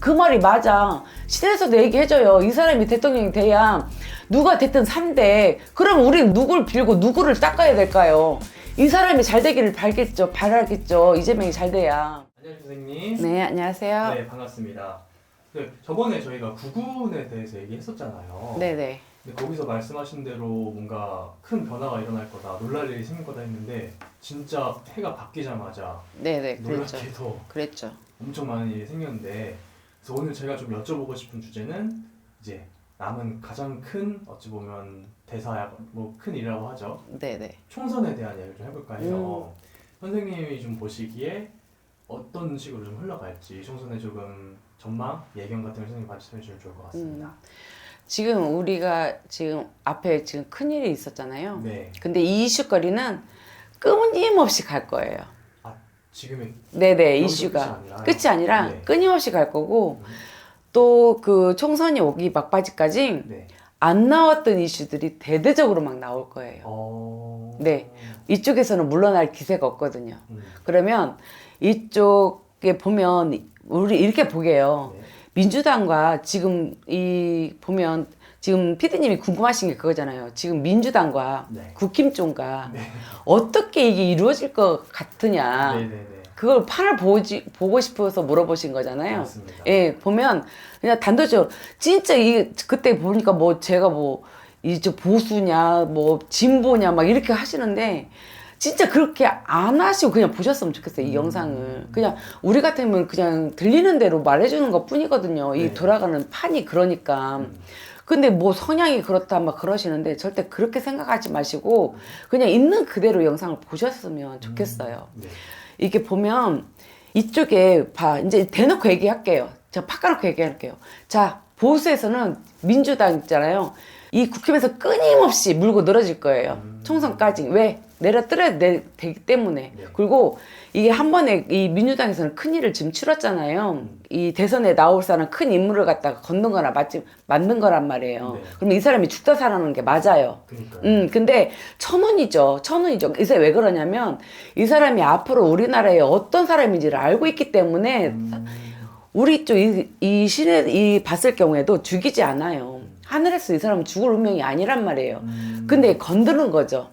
그 말이 맞아. 시대에서도 얘기해줘요. 이 사람이 대통령이 돼야 누가 됐든 산대. 그럼 우린 누굴 빌고 누구를 닦아야 될까요? 이 사람이 잘 되기를 바라겠죠. 바라겠죠. 이재명이 잘 돼야. 안녕하세요 선생님. 네, 안녕하세요. 네, 반갑습니다. 네, 저번에 저희가 구군에 대해서 얘기했었잖아요. 네네. 근데 거기서 말씀하신 대로 뭔가 큰 변화가 일어날 거다, 놀랄 일이 생길 거다 했는데 진짜 해가 바뀌자마자 네네. 그랬죠. 놀랍게도 그랬죠. 엄청 많은 일이 생겼는데 그래서 오늘 제가 좀 여쭤보고 싶은 주제는 이제 남은 가장 큰 어찌 보면 대사야 뭐 큰 일이라고 하죠. 네네. 총선에 대한 이야기를 좀 해볼까 음. 해요. 선생님이 좀 보시기에 어떤 식으로 좀 흘러갈지 총선에 조금 전망, 예견 같은 걸 선생님 말씀해 주시면 좋을 것 같습니다. 음. 지금 우리가 지금 앞에 지금 큰 일이 있었잖아요. 네, 근데 이 이슈거리는 끊임없이 갈 거예요. 지금의 네네 이슈가 끝이 아니라. 끝이 아니라 네. 끊임없이 갈 거고 음. 또그 총선이 오기 막바지까지 네, 안 나왔던 이슈들이 대대적으로 막 나올 거예요. 어, 네. 이쪽에서는 물러날 기세가 없거든요. 음. 그러면 이쪽에 보면 우리 이렇게 보게요. 네. 민주당과 지금 이 보면 지금 피디님이 궁금하신 게 그거잖아요. 지금 민주당과 네. 국힘종과 네. 어떻게 이게 이루어질 것 같으냐. 네, 네, 네. 그걸 판을 보지, 보고 싶어서 물어보신 거잖아요. 맞습니다. 예, 보면 그냥 단도직으로 진짜 이 그때 보니까 뭐 제가 뭐 이제 보수냐 뭐 진보냐 막 이렇게 하시는데 진짜 그렇게 안 하시고 그냥 보셨으면 좋겠어요 이 음. 영상을 그냥 우리 같으면 그냥 들리는 대로 말해주는 것 뿐이거든요 이 네. 돌아가는 판이 그러니까 음. 근데 뭐 성향이 그렇다 막 그러시는데 절대 그렇게 생각하지 마시고 그냥 있는 그대로 영상을 보셨으면 좋겠어요 네. 이렇게 보면 이쪽에 봐 이제 대놓고 얘기할게요. 제가 팍까놓고 얘기할게요. 자 보수에서는 민주당 있잖아요. 이 국힘에서 끊임없이 물고 늘어질 거예요. 음. 총선까지 왜 내려뜨려야 되, 되기 때문에 네. 그리고 이게 한 번에 이 민주당에서는 큰 일을 지금 치렀잖아요. 음. 이 대선에 나올 사람 큰 인물을 갖다가 걷는 거나 맞지 맞는 거란 말이에요. 네. 그러면 이 사람이 죽다 살아나는 게 맞아요. 그러니까요. 음, 근데 천 원이죠. 천 원이죠. 이제 왜 그러냐면 이 사람이 앞으로 우리나라에 어떤 사람인지를 알고 있기 때문에 음. 우리 쪽 이, 이 신에 이 봤을 경우에도 죽이지 않아요. 하늘에서 이 사람은 죽을 운명이 아니란 말이에요. 음. 근데 건드는 거죠.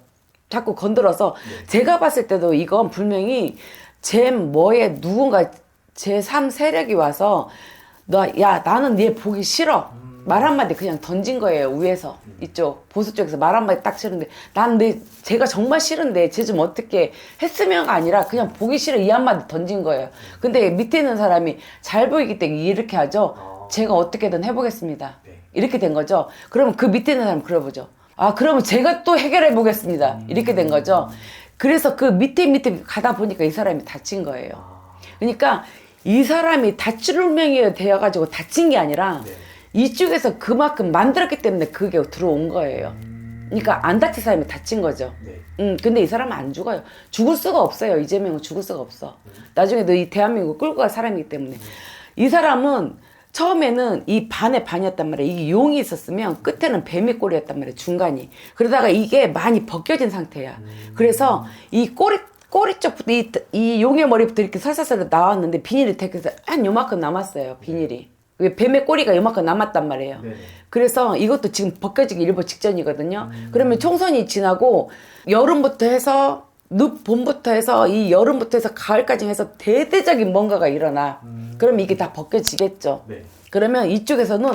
자꾸 건드려서 네. 제가 봤을 때도 이건 분명히 제 뭐에 누군가 제3 세력이 와서 너 야 나는 얘 보기 싫어 음. 말 한마디 그냥 던진 거예요 위에서 이쪽 보수 쪽에서 말 한마디 딱 싫은데 난 내 제가 정말 싫은데 쟤 좀 어떻게 했으면가 아니라 그냥 보기 싫어 이 한마디 던진 거예요 근데 밑에 있는 사람이 잘 보이기 때문에 이렇게 하죠 아. 제가 어떻게든 해보겠습니다 네. 이렇게 된 거죠. 그러면 그 밑에 있는 사람 그려보죠. 아, 그러면 제가 또 해결해 보겠습니다. 이렇게 된 거죠. 그래서 그 밑에 밑에 가다 보니까 이 사람이 다친 거예요. 아. 그러니까 이 사람이 다칠 운명이 되어가지고 다친 게 아니라 네. 이쪽에서 그만큼 만들었기 때문에 그게 들어온 거예요. 음. 그러니까 안 다친 사람이 다친 거죠. 네. 음, 근데 이 사람은 안 죽어요. 죽을 수가 없어요. 이재명은 죽을 수가 없어. 나중에도 이 대한민국 끌고 갈 사람이기 때문에. 이 사람은 처음에는 이 반의 반이었단 말이에요. 이게 용이 있었으면 끝에는 뱀의 꼴이었단 말이에요. 중간이. 그러다가 이게 많이 벗겨진 상태야. 그래서 이 꼬리, 꼬리 쪽부터 이, 이 용의 머리부터 이렇게 설설설 나왔는데 비닐이 되게 한 요만큼 남았어요. 비닐이. 왜 뱀의 꼬리가 요만큼 남았단 말이에요. 네. 그래서 이것도 지금 벗겨지기 일보 직전이거든요. 그러면 총선이 지나고 여름부터 해서 늦 봄부터 해서 이 여름부터 해서 가을까지 해서 대대적인 뭔가가 일어나. 그러면 이게 다 벗겨지겠죠. 네. 그러면 이쪽에서는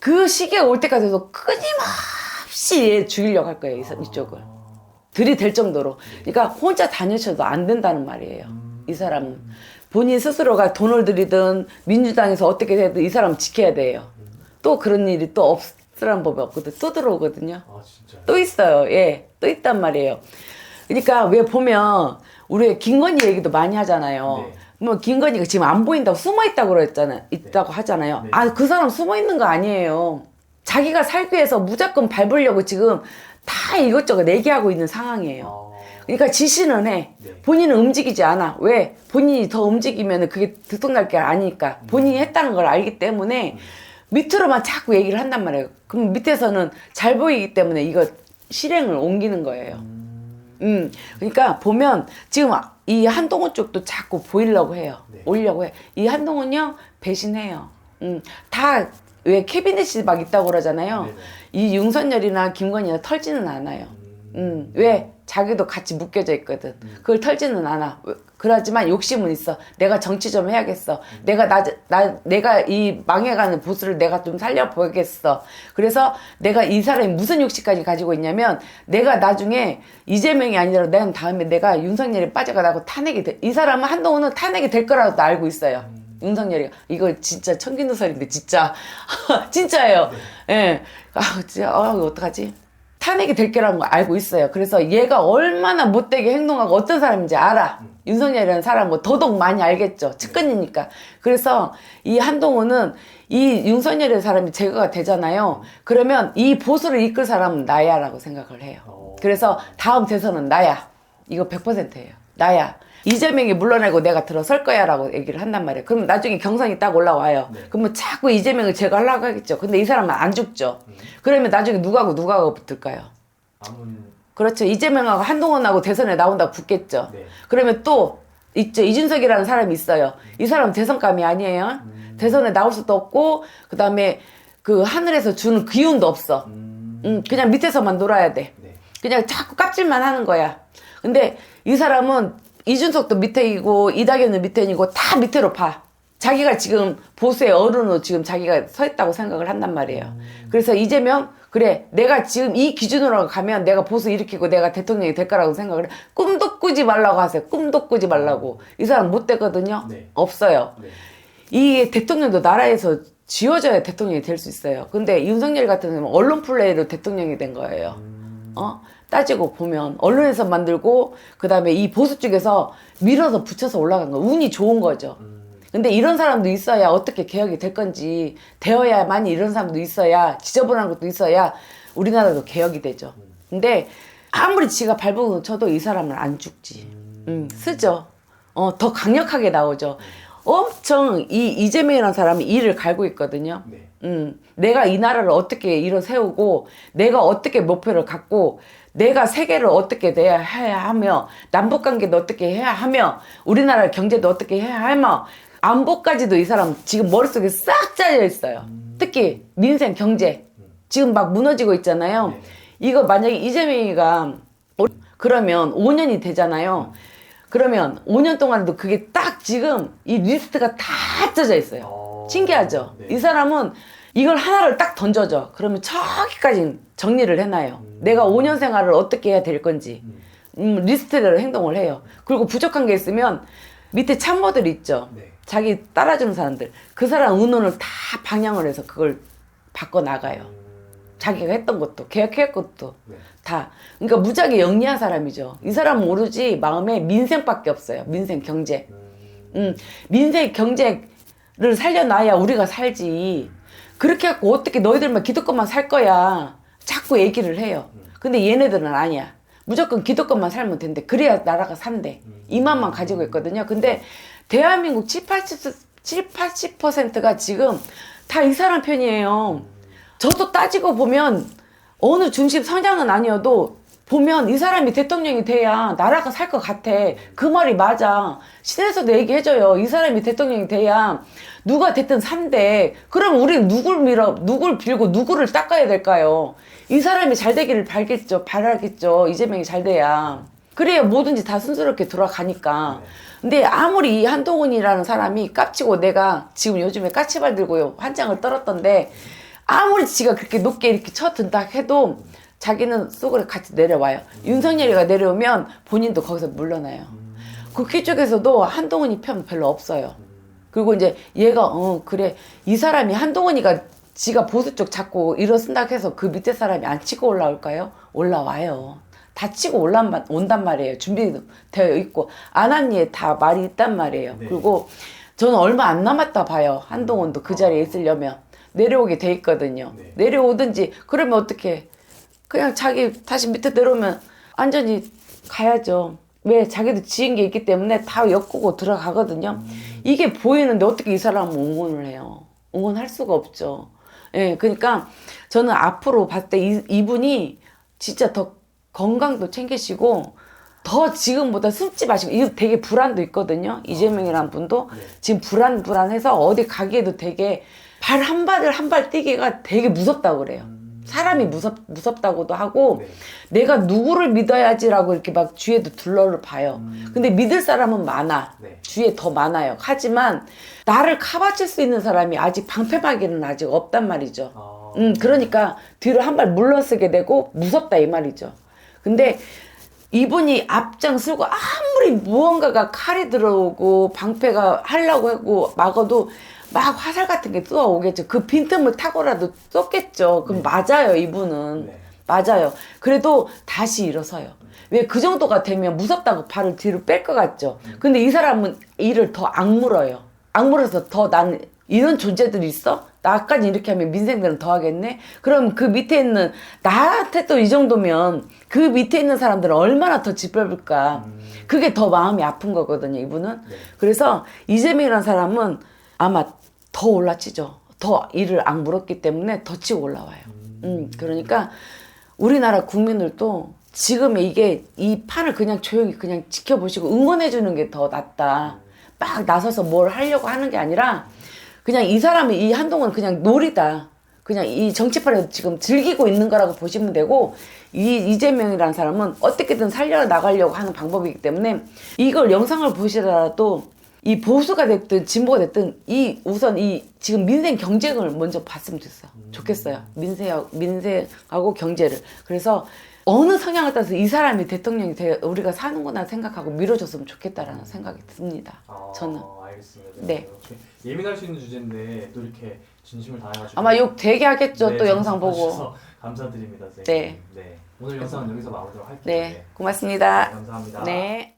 그 시기가 올 때까지 도 끊임없이 얘 죽이려고 할 거예요. 이, 사- 이쪽을. 들이댈 정도로. 그러니까 혼자 다니셔도 안 된다는 말이에요. 이 사람은. 본인 스스로가 돈을 들이든 민주당에서 어떻게 되든 이 사람 지켜야 돼요. 또 그런 일이 또 없으라는 법이 없거든. 또 들어오거든요. 아 진짜. 또 있어요. 예. 또 있단 말이에요. 그러니까 왜 보면 우리 김건희 얘기도 많이 하잖아요. 네. 뭐 김건희가 지금 안 보인다고 숨어 있다고 그랬잖아요. 있다고 하잖아요. 네. 아, 그 사람 숨어 있는 거 아니에요. 자기가 살기 위해서 무조건 밟으려고 지금 다 이것저것 내기하고 있는 상황이에요. 아. 그러니까 지시는 해. 네. 본인은 움직이지 않아. 왜? 본인이 더 움직이면 그게 들통날 게 아니니까. 본인이 했다는 걸 알기 때문에 밑으로만 자꾸 얘기를 한단 말이에요. 그럼 밑에서는 잘 보이기 때문에 이거 실행을 옮기는 거예요. 음, 그러니까 보면 지금 이 한동훈 쪽도 자꾸 보이려고 해요. 네. 올려고 해. 이 한동훈요 배신해요. 음, 다 왜 캐비넷이 막 있다고 그러잖아요. 네 네. 이 윤석열이나 김건희나 털지는 않아요. 음, 왜? 자기도 같이 묶여져 있거든. 그걸 털지는 않아. 왜- 그러지만 욕심은 있어. 내가 정치 좀 해야겠어. 내가 나, 나, 내가 이 망해가는 보수를 내가 좀 살려보겠어. 그래서 내가 이 사람이 무슨 욕심까지 가지고 있냐면 내가 나중에 이재명이 아니라 난 다음에 내가 윤석열이 빠져가다고 탄핵이 돼. 이 사람은 한동훈은 탄핵이 될 거라고 나 알고 있어요. 윤석열이 이거 진짜 청기누설인데 진짜 진짜예요. 예. 아, 진짜 아, 이거 어떡하지? 탄핵이 될 거라는 거 알고 있어요. 그래서 얘가 얼마나 못되게 행동하고 어떤 사람인지 알아. 윤석열이라는 사람은 더더욱 많이 알겠죠. 측근이니까. 그래서 이 한동훈은 이 윤석열이라는 사람이 제거가 되잖아요. 그러면 이 보수를 이끌 사람은 나야라고 생각을 해요. 어. 그래서 다음 대선은 나야. 이거 100%예요. 나야. 이재명이 물러나고 내가 들어설 거야 라고 얘기를 한단 말이에요. 그럼 나중에 경선이 딱 올라와요. 네. 그러면 자꾸 이재명을 제거하려고 하겠죠. 근데 이 사람은 안 죽죠. 그러면 나중에 누가하고 누가하고 붙을까요? 아문 그렇죠. 이재명하고 한동훈하고 대선에 나온다고 붙겠죠. 네. 그러면 또 있죠. 이준석이라는 사람이 있어요. 이 사람은 대선감이 아니에요. 대선에 나올 수도 없고 그 다음에 그 하늘에서 주는 기운도 없어. 음. 음, 그냥 밑에서만 놀아야 돼. 네. 그냥 자꾸 깝질만 하는 거야. 근데 이 사람은 이준석도 밑에이고 이낙연도 밑에이고 다 밑으로 봐. 자기가 지금 보수의 어른으로 지금 자기가 서 있다고 생각을 한단 말이에요. 그래서 이재명 그래 내가 지금 이 기준으로 가면 내가 보수 일으키고 내가 대통령이 될 거라고 생각을 해. 꿈도 꾸지 말라고 하세요. 꿈도 꾸지 말라고. 이 사람 못 되거든요. 네. 없어요. 네. 이 대통령도 나라에서 지워져야 대통령이 될 수 있어요. 근데 윤석열 같은 경우는 언론 플레이로 대통령이 된 거예요. 어? 따지고 보면 언론에서 만들고 그다음에 이 보수 쪽에서 밀어서 붙여서 올라간 거 운이 좋은 거죠. 근데 이런 사람도 있어야 어떻게 개혁이 될 건지 되어야만 이런 사람도 있어야 지저분한 것도 있어야 우리나라도 개혁이 되죠. 근데 아무리 지가 발버둥 쳐도 이 사람은 안 죽지. 음, 쓰죠. 어, 더 강력하게 나오죠. 엄청 이 이재명이라는 사람이 이를 갈고 있거든요. 네. 음, 내가 이 나라를 어떻게 일어 세우고, 내가 어떻게 목표를 갖고, 내가 세계를 어떻게 내야 해야 하며, 남북 관계도 어떻게 해야 하며, 우리나라 경제도 어떻게 해야 하며, 안보까지도 이 사람 지금 머릿속에 싹 짜여 있어요. 특히 민생 경제. 지금 막 무너지고 있잖아요. 네. 이거 만약에 이재명이가 어- 그러면 5년이 되잖아요. 그러면 5년 동안도 그게 딱 지금 이 리스트가 다 짜져 있어요. 어. 신기하죠? 네. 이 사람은 이걸 하나를 딱 던져줘. 그러면 저기까지 정리를 해놔요. 내가 5년 생활을 어떻게 해야 될 건지. 음, 리스트대로 행동을 해요. 그리고 부족한 게 있으면 밑에 참모들 있죠. 네. 자기 따라주는 사람들. 그 사람 의논을 다 방향을 해서 그걸 바꿔 나가요. 자기가 했던 것도, 계획했 것도 네. 다. 그러니까 무지하게 영리한 사람이죠. 이 사람은 오로지 마음에 민생밖에 없어요. 민생 경제. 음, 민생 경제를 살려놔야 우리가 살지. 그렇게 갖고 어떻게 너희들만 기득권만 살 거야. 자꾸 얘기를 해요. 근데 얘네들은 아니야. 무조건 기득권만 살면 된대. 그래야 나라가 산대. 이만만 가지고 있거든요. 근데 대한민국 7, 80, 7, 80%가 지금 다 이 사람 편이에요. 저도 따지고 보면 어느 중심 성향은 아니어도 보면 이 사람이 대통령이 돼야 나라가 살 것 같아. 그 말이 맞아. 시내에서도 얘기해줘요. 이 사람이 대통령이 돼야 누가 됐든 산대. 그럼 우리 누굴 밀어, 누굴 빌고 누구를 닦아야 될까요? 이 사람이 잘 되기를 바라겠죠. 바라겠죠. 이재명이 잘 돼야. 그래야 뭐든지 다 순스럽게 돌아가니까. 근데 아무리 이 한동훈이라는 사람이 깝치고 내가 지금 요즘에 까치발 들고 환장을 떨었던데 아무리 지가 그렇게 높게 이렇게 쳐든다 해도 자기는 속으로 같이 내려와요. 윤석열이가 내려오면 본인도 거기서 물러나요. 국회 쪽에서도 한동훈이 편 별로 없어요. 그리고 이제 얘가 어 그래 이 사람이 한동훈이가 지가 보수 쪽 잡고 일어선다 해서 그 밑에 사람이 안 치고 올라올까요? 올라와요. 다 치고 올라 온단 말이에요. 준비되어 있고 안한니에 다 말이 있단 말이에요. 네. 그리고 저는 얼마 안 남았다 봐요. 한동훈도 그 자리에 있으려면 내려오게 돼 있거든요. 네. 내려오든지 그러면 어떻게 그냥 자기 다시 밑에 내려오면 완전히 가야죠. 왜 자기도 지은 게 있기 때문에 다 엮고 들어가거든요. 이게 보이는데 어떻게 이 사람은 응원을 해요? 응원할 수가 없죠. 예, 그러니까 저는 앞으로 봤을 때 이, 이분이 진짜 더 건강도 챙기시고 더 지금보다 숨지 마시고 이거 되게 불안도 있거든요. 이재명이라는 분도 네. 지금 불안 불안해서 어디 가기에도 되게 발 한 발을 한 발 뛰기가 되게 무섭다고 그래요. 사람이 무섭 무섭다고도 하고 네. 내가 누구를 믿어야지라고 이렇게 막 주위에도 둘러를 봐요. 음. 근데 믿을 사람은 많아. 네. 주위에 더 많아요. 하지만 나를 카바칠 수 있는 사람이 아직 방패막이는 아직 없단 말이죠. 아, 음, 그러니까 뒤로 한 발 물러서게 되고 무섭다 이 말이죠. 근데 이분이 앞장서고 아무리 무언가가 칼이 들어오고 방패가 하려고 하고 막아도 막 화살 같은 게 쏘아오겠죠. 그 빈틈을 타고라도 쏘겠죠. 그럼 맞아요, 이분은. 네. 맞아요. 그래도 다시 일어서요. 왜 그 정도가 되면 무섭다고 발을 뒤로 뺄 것 같죠. 근데 이 사람은 이를 더 악물어요. 악물어서 더난 이런 존재들이 있어? 나까지 이렇게 하면 민생들은 더 하겠네? 그럼 그 밑에 있는 나한테 또 이 정도면 그 밑에 있는 사람들은 얼마나 더 짓밟을까? 그게 더 마음이 아픈 거거든요, 이분은. 네. 그래서 이재명이라는 사람은 아마 더 올라치죠. 더 이를 악물었기 때문에 더 치고 올라와요. 음, 그러니까 우리나라 국민들도 지금 이게 이 판을 그냥 조용히 그냥 지켜보시고 응원해 주는 게 더 낫다. 막 나서서 뭘 하려고 하는 게 아니라 그냥 이 사람이 이 한동안 그냥 놀이다. 그냥 이 정치판을 지금 즐기고 있는 거라고 보시면 되고 이 이재명이라는 사람은 어떻게든 살려 나가려고 하는 방법이기 때문에 이걸 영상을 보시더라도 이 보수가 됐든 진보가 됐든 이 우선 이 지금 민생 경쟁을 먼저 봤으면 좋겠어 좋겠어요 민생 민생하고 경제를 그래서 어느 성향을 따라서 이 사람이 대통령이 돼 우리가 사는구나 생각하고 밀어줬으면 좋겠다라는 생각이 듭니다 아, 저는 알겠습니다. 네. 이렇게 예민할 수 있는 주제인데 또 이렇게 진심을 다해가지고 아마 욕 되게 하겠죠 네, 또 영상 보고 감사드립니다. 선생님. 네. 네. 오늘 영상은 여기서 마무리하도록 할게요. 네 고맙습니다 감사합니다. 네.